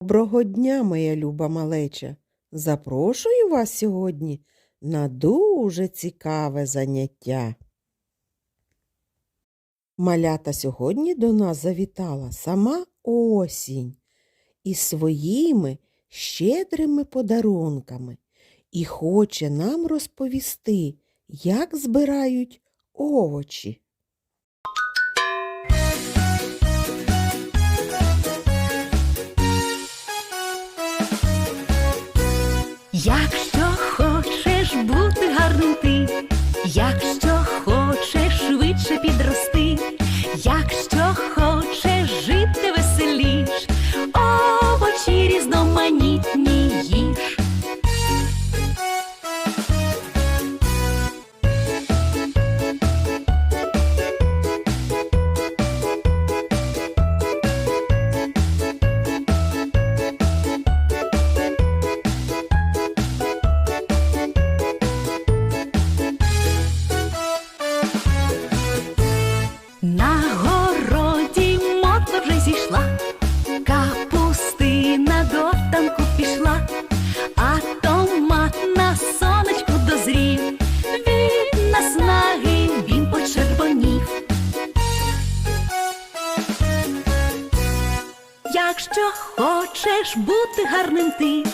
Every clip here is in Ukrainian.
Доброго дня, моя люба малеча. Запрошую вас сьогодні на дуже цікаве заняття. Малята сьогодні до нас завітала сама осінь із своїми щедрими подарунками і хоче нам розповісти, як збирають овочі. Гарним ти, якщо Якщо хочеш бути гарним ти,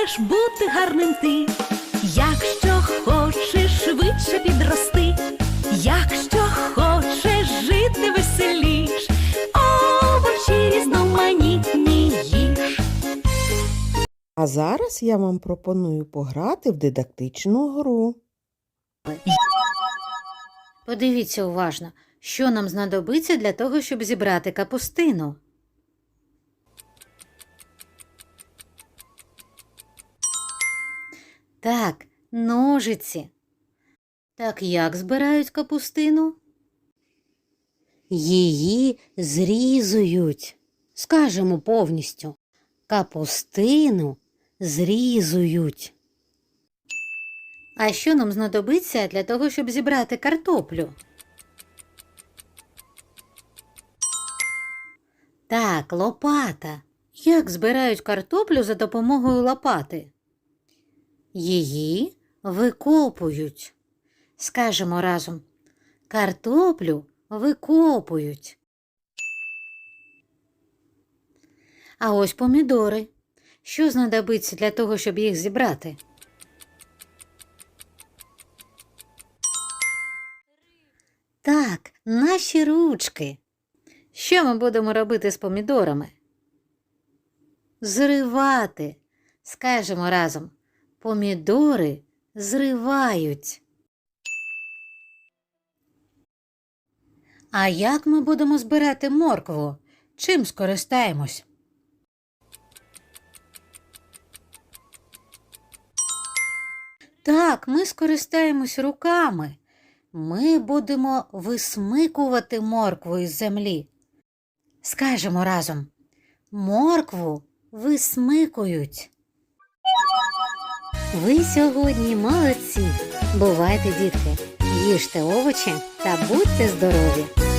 хочеш бути гарним ти, якщо хочеш швидше підрости, якщо хочеш жити веселіш, овочі різноманітні їж. А зараз я вам пропоную пограти в дидактичну гру. Подивіться уважно, що нам знадобиться для того, щоб зібрати капустину. Так, ножиці. Так як збирають капустину? Її зрізують. Скажемо повністю. Капустину зрізують. А що нам знадобиться для того, щоб зібрати картоплю? Так, лопата. Як збирають картоплю за допомогою лопати? Її викопують. Скажемо разом. Картоплю викопують. А ось помідори. Що знадобиться для того, щоб їх зібрати? Так, наші ручки. Що ми будемо робити з помідорами? Зривати. Скажемо разом. Помідори зривають. А як ми будемо збирати моркву? Чим скористаємось? Так, ми скористаємось руками. Ми будемо висмикувати моркву із землі. Скажемо разом. Моркву висмикують. Ви сьогодні молодці. Бувайте, дітки, їжте овочі та будьте здорові!